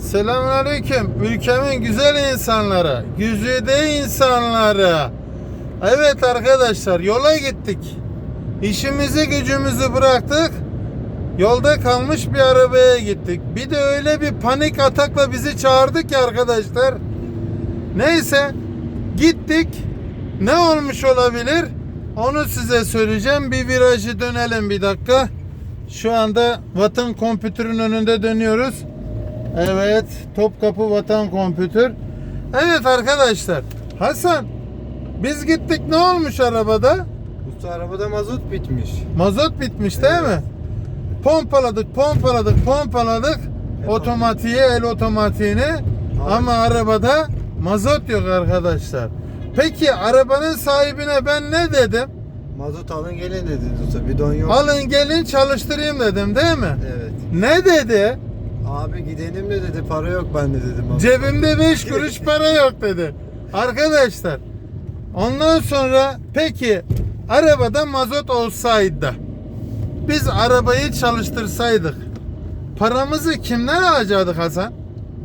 Selamünaleyküm. Ülkemin güzel insanları, güzide insanları. Evet arkadaşlar yola gittik. İşimizi gücümüzü bıraktık. Yolda kalmış bir arabaya gittik. Bir de öyle bir panik atakla bizi çağırdı ki arkadaşlar. Neyse gittik. Ne olmuş olabilir? Onu size söyleyeceğim. Bir virajı dönelim bir dakika. Şu anda Vatan Kompütür'ün önünde dönüyoruz. Evet, Topkapı Vatan Kompütür. Evet arkadaşlar. Hasan, biz gittik ne olmuş arabada? Usta arabada mazot bitmiş. Mazot bitmiş değil Evet. mi? Pompaladık, pompaladık, pompaladık. Evet. Otomatiğe, el otomatiğini. Ama arabada mazot yok arkadaşlar. Peki arabanın sahibine ben ne dedim? Mazot alın gelin dediniz usta. Bidon yok. Alın gelin çalıştırayım dedim değil mi? Evet. Ne dedi? Abi gidelim de dedi para yok bende dedi mazot. Cebimde 5 kuruş para yok dedi. Arkadaşlar ondan sonra peki arabada mazot olsaydı biz arabayı çalıştırsaydık paramızı kimden alacaktık Hasan?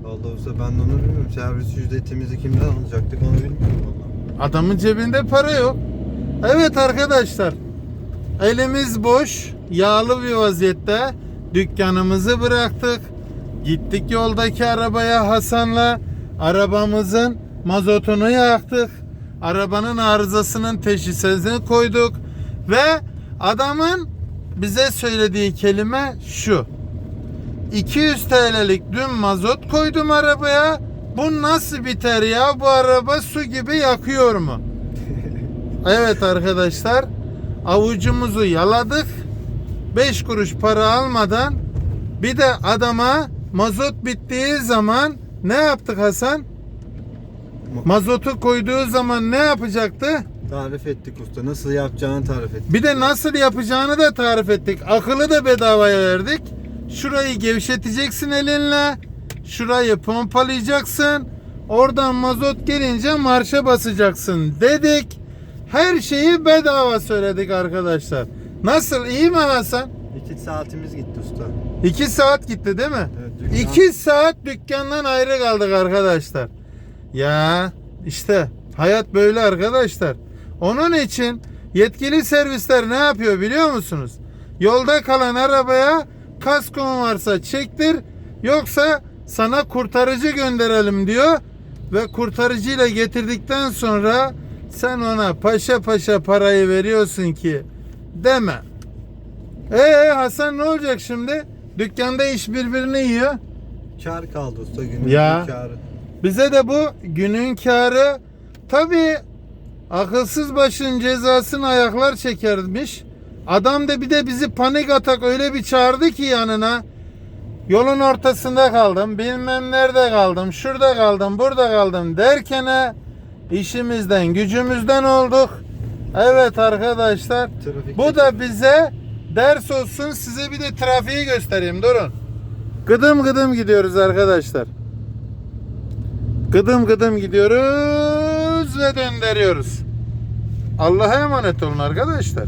Vallahi usta ben de onu bilmiyorum. Servis ücretimizi kimden alacaktık onu bilmiyorum vallahi. Adamın cebinde para yok. Evet arkadaşlar elimiz boş yağlı bir vaziyette dükkanımızı bıraktık. Gittik yoldaki arabaya Hasan'la arabamızın mazotunu yaktık. Arabanın arızasının teşhisini koyduk ve adamın bize söylediği kelime şu. 200 TL'lik dün mazot koydum arabaya. Bu nasıl biter ya? Bu araba su gibi yakıyor mu? evet arkadaşlar. Avucumuzu yaladık. 5 kuruş para almadan bir de adama mazot bittiği zaman ne yaptık Hasan? Mazotu koyduğu zaman ne yapacaktı? Tarif ettik usta. Nasıl yapacağını tarif ettik. Bir de nasıl yapacağını da tarif ettik. Akıllı da bedavaya verdik. Şurayı gevşeteceksin elinle. Şurayı pompalayacaksın. Oradan mazot gelince marşa basacaksın dedik. Her şeyi bedava söyledik arkadaşlar. Nasıl iyi mi Hasan? 2 saatimiz gitti usta. 2 saat gitti değil mi? Evet, dükkan- 2 saat dükkandan ayrı kaldık arkadaşlar. Ya işte hayat böyle arkadaşlar. Onun için yetkili servisler ne yapıyor biliyor musunuz? Yolda kalan arabaya kaskon varsa çektir yoksa sana kurtarıcı gönderelim diyor ve kurtarıcıyla getirdikten sonra sen ona paşa paşa parayı veriyorsun ki deme. Ee Hasan ne olacak şimdi? Dükkanda iş birbirini yiyor. Kar kaldı usta günün Ya. karı. Bize de bu günün karı tabi akılsız başın cezasını ayaklar çekermiş. Adam da bir de bizi panik atak öyle bir çağırdı ki yanına. Yolun ortasında kaldım, bilmem nerede kaldım, şurada kaldım, burada kaldım derkene işimizden, gücümüzden olduk. Evet arkadaşlar, Trafik bu da bize ders olsun. Size bir de trafiği göstereyim. Durun. Gıdım gıdım gidiyoruz arkadaşlar. Gıdım gıdım gidiyoruz ve döndürüyoruz. Allah'a emanet olun arkadaşlar.